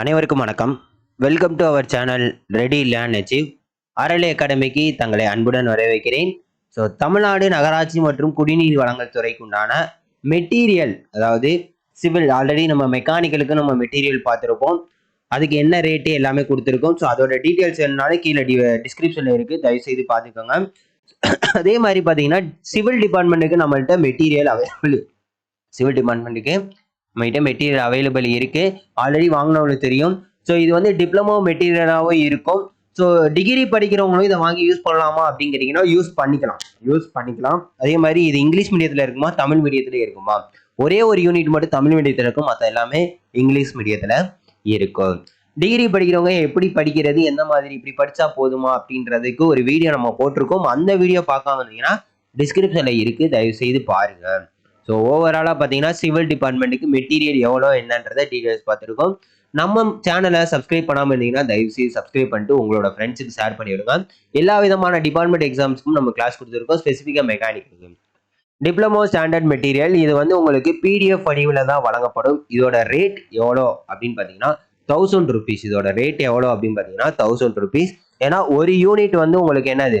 அனைவருக்கும் வணக்கம். Welcome to our channel ready learn achieve அறலை அகாடமிக்கு தங்களை அன்புடன் வரவேற்கிறேன். ஸோ தமிழ்நாடு நகராட்சி மற்றும் குடிநீர் வழங்கல் துறைக்குண்டான மெட்டீரியல் அதாவது சிவில் ஆல்ரெடி நம்ம மெக்கானிக்கலுக்கு நம்ம மெட்டீரியல் பார்த்துருப்போம். அதுக்கு என்ன ரேட்டு எல்லாமே கொடுத்துருக்கோம். ஸோ அதோட டீட்டெயில்ஸ் என்னாலும் கீழே டி டிஸ்கிரிப்ஷனில் இருக்குது தயவுசெய்து பார்த்துக்கோங்க. அதே மாதிரி பார்த்தீங்கன்னா சிவில் டிபார்ட்மெண்ட்டுக்கு நம்மள்ட்ட மெட்டீரியல் அவைலபிள் சிவில் டிபார்ட்மெண்ட்டுக்கு நம்மகிட்ட மெட்டீரியல் அவைலபிள் இருக்குது ஆல்ரெடி வாங்கினவங்களுக்கு தெரியும். ஸோ இது வந்து டிப்ளமோ மெட்டீரியலாகவும் இருக்கும். ஸோ டிகிரி படிக்கிறவங்களும் இதை வாங்கி யூஸ் பண்ணலாமா அப்படிங்கிறீங்கன்னா யூஸ் பண்ணிக்கலாம். யூஸ் பண்ணிக்கலாம். அதே மாதிரி இது இங்கிலீஷ் மீடியத்தில் இருக்குமா தமிழ் மீடியத்தில் இருக்குமா? ஒரே ஒரு யூனிட் மட்டும் தமிழ் மீடியத்தில் இருக்கும். மற்ற எல்லாமே இங்கிலீஷ் மீடியத்தில் இருக்கும். டிகிரி படிக்கிறவங்க எப்படி படிக்கிறது எந்த மாதிரி இப்படி படித்தா போதுமா அப்படின்றதுக்கு ஒரு வீடியோ நம்ம போட்டிருக்கோம். அந்த வீடியோ பார்க்காம இருந்தீங்கன்னா டிஸ்கிரிப்ஷனில் இருக்குது தயவு செய்து ஸோ ஓவராலாக பார்த்தீங்கன்னா சிவில் டிபார்ட்மெண்ட்டுக்கு மெட்டீரியல் எவ்வளோ என்னன்றதை டீடைல்ஸ் பார்த்துருக்கோம். நம்ம சேனலை சப்ஸ்கிரைப் பண்ணாமல் இருந்தீங்கன்னா தயவுசெய்து சப்ஸ்கிரைப் பண்ணிட்டு உங்களோட ஃப்ரெண்ட்ஸுக்கு ஷேர் பண்ணிவிடுங்க எல்லா விதமான டிபார்ட்மெண்ட் எக்ஸாம்ஸ்க்கும் நம்ம கிளாஸ் கொடுத்துருக்கோம் ஸ்பெசிஃபிக்காக மெக்கானிக்கு டிப்ளமோ ஸ்டாண்டர்ட் மெட்டீரியல் இது வந்து உங்களுக்கு பிடிஎஃப் வடிவில் தான் வழங்கப்படும். இதோட ரேட் எவ்வளோ அப்படின்னு பார்த்தீங்கன்னா தௌசண்ட் ருபீஸ் இதோட ரேட் எவ்வளோ அப்படின்னு பார்த்தீங்கன்னா தௌசண்ட் ருபீஸ் ஏன்னா ஒரு யூனிட் வந்து உங்களுக்கு என்னது?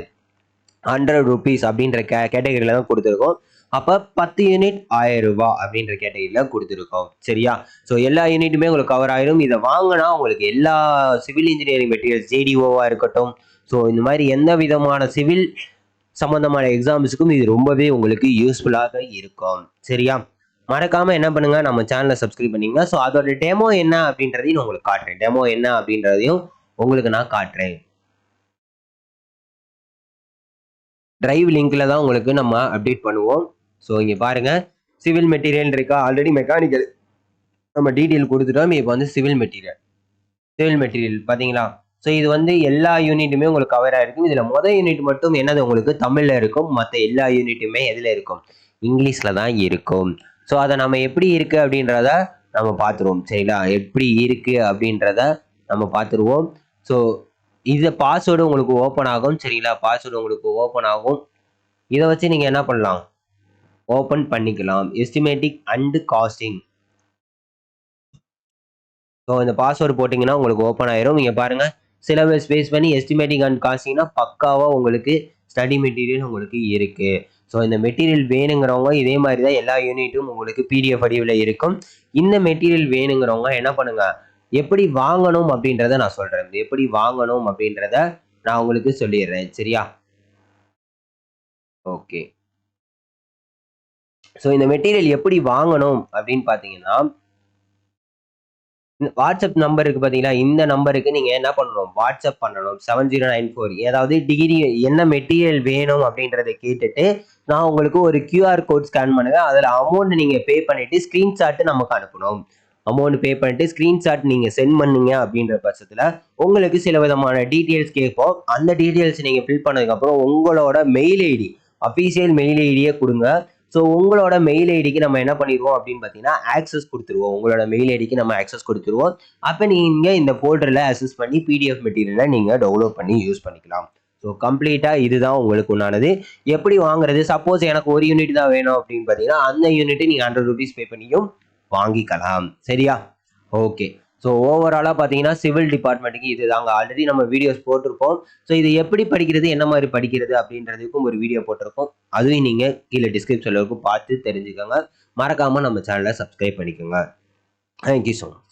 ஹண்ட்ரட் ருபீஸ் அப்படின்ற கே கேட்டகரியில் தான் கொடுத்துருக்கோம். அப்போ பத்து யூனிட் ஆயிரம் ரூபாய் அப்படின்ற கேட்டகரியில் கொடுத்துருக்கோம். சரியா? ஸோ எல்லா யூனிட்டுமே உங்களுக்கு கவர் ஆயிரும். இதை வாங்கினா உங்களுக்கு எல்லா சிவில் இன்ஜினியரிங் மெட்டீரியல்ஸ் ஜேடிஓவாக இருக்கட்டும். ஸோ இந்த மாதிரி எந்த விதமான சிவில் சம்மந்தமான எக்ஸாம்ஸுக்கும் இது ரொம்பவே உங்களுக்கு யூஸ்ஃபுல்லாக இருக்கும். சரியா? மறக்காம என்ன பண்ணுங்க? நம்ம சேனலை சப்ஸ்கிரைப் பண்ணீங்கன்னா ஸோ அதோட டெமோ என்ன அப்படின்றதையும் நான் உங்களுக்கு காட்டுறேன். டெமோ என்ன அப்படின்றதையும் உங்களுக்கு நான் காட்டுறேன். டிரைவ் லிங்க்ல தான் உங்களுக்கு நம்ம அப்டேட் பண்ணுவோம். ஸோ இங்கே பாருங்கள் சிவில் மெட்டீரியல் இருக்கா? ஆல்ரெடி மெக்கானிக்கல் நம்ம டீட்டெயில் கொடுத்துட்டோம். இப்போ வந்து சிவில் மெட்டீரியல் சிவில் மெட்டீரியல் பார்த்தீங்களா ஸோ இது வந்து எல்லா யூனிட்டுமே உங்களுக்கு கவர் ஆகிருக்கும் இதில் மொதல் யூனிட் மட்டும் என்னது? உங்களுக்கு தமிழில் இருக்கும். மற்ற எல்லா யூனிட்டுமே எதில் இருக்கும்? இங்கிலீஷில் தான் இருக்கும். ஸோ அதை நம்ம எப்படி இருக்குது அப்படின்றத நம்ம பார்த்துருவோம். சரிங்களா? எப்படி இருக்குது அப்படின்றத நம்ம பார்த்துருவோம். ஸோ இது பாஸ்வேர்டு உங்களுக்கு ஓப்பன் ஆகும். சரிங்களா? பாஸ்வேர்டு உங்களுக்கு ஓப்பன் ஆகும். இதை வச்சு நீங்கள் என்ன பண்ணலாம்? ஓப்பன் பண்ணிக்கலாம். எஸ்டிமேட்டிக் அண்டு காஸ்டிங் ஸோ இந்த பாஸ்வேர்டு போட்டிங்கன்னா உங்களுக்கு ஓப்பன் ஆயிரும். நீங்கள் பாருங்கள் சிலபஸ் பேஸ் பண்ணி எஸ்டிமேட்டிங் அண்ட் காஸ்டிங்னா பக்காவாக உங்களுக்கு ஸ்டடி மெட்டீரியல் உங்களுக்கு இருக்குது ஸோ இந்த மெட்டீரியல் வேணுங்கிறவங்க இதே மாதிரி தான் எல்லா யூனிட்டும் உங்களுக்கு பிடிஎஃப் வடிவில் இருக்கும். இந்த மெட்டீரியல் வேணுங்கிறவங்க என்ன பண்ணுங்கள் எப்படி வாங்கணும் அப்படின்றத நான் சொல்கிறேன் எப்படி வாங்கணும் அப்படின்றத நான் உங்களுக்கு சொல்லிடுறேன். சரியா? ஓகே ஸோ இந்த மெட்டீரியல் எப்படி வாங்கணும் அப்படின்னு பார்த்தீங்கன்னா வாட்ஸ்அப் நம்பர் இருக்கு பார்த்தீங்களா? இந்த நம்பருக்கு நீங்கள் என்ன பண்ணணும்? வாட்ஸ்அப் பண்ணணும். செவன் ஜீரோ நைன் ஃபோர் ஏதாவது டிகிரி என்ன மெட்டீரியல் வேணும் அப்படின்றத கேட்டுட்டு நான் உங்களுக்கு ஒரு கியூஆர் கோட் ஸ்கேன் பண்ணுவேன். அதில் அமௌண்ட் நீங்கள் பே பண்ணிவிட்டு ஸ்க்ரீன்ஷாட்டு நமக்கு அனுப்பணும். அமௌண்ட் பே பண்ணிட்டு ஸ்க்ரீன்ஷாட் நீங்கள் சென்ட் பண்ணீங்க அப்படின்ற பட்சத்தில் உங்களுக்கு சில விதமான டீட்டெயில்ஸ் கேட்போம். அந்த டீட்டெயில்ஸ் நீங்கள் ஃபில் பண்ணதுக்கப்புறம் உங்களோட மெயில் ஐடி அஃபீஷியல் மெயில் ஐடியே கொடுங்க. ஸோ உங்களோட மெயில் ஐடிக்கு நம்ம என்ன பண்ணிடுவோம் அப்படின்னு பார்த்தீங்கன்னா ஆக்சஸ் கொடுத்துருவோம். உங்களோட மெயில் ஐடிக்கு நம்ம ஆக்சஸ் கொடுத்துருவோம். அப்போ நீங்கள் இந்த ஃபோல்டரில் அக்சஸ் பண்ணி பிடிஎஃப் மெட்டீரியலை நீங்கள் டவுன்லோட் பண்ணி யூஸ் பண்ணிக்கலாம். ஸோ கம்ப்ளீட்டாக இதுதான் உங்களுக்கு உண்டானது. எப்படி வாங்குறது? சப்போஸ் எனக்கு ஒரு யூனிட் தான் வேணும் அப்படின்னு பார்த்தீங்கன்னா அந்த யூனிட்டை நீங்கள் ஹண்ட்ரட் ருபீஸ் பே பண்ணியும் வாங்கிக்கலாம். சரியா? ஓகே ஸோ ஓவராலாக பார்த்தீங்கன்னா சிவில் டிபார்ட்மெண்ட்டுக்கு இது தாங்க. ஆல்ரெடி நம்ம வீடியோஸ் போட்டிருப்போம். ஸோ இது எப்படி படிக்கிறது என்ன மாதிரி படிக்கிறது அப்படின்றதுக்கும் ஒரு வீடியோ போட்டிருக்கோம். அதுவும் நீங்கள் கீழே டிஸ்கிரிப்ஷனில் இருக்கும் பார்த்து தெரிஞ்சுக்கோங்க. மறக்காமல் நம்ம சேனலை சப்ஸ்கிரைப் பண்ணிக்கோங்க. Thank you so much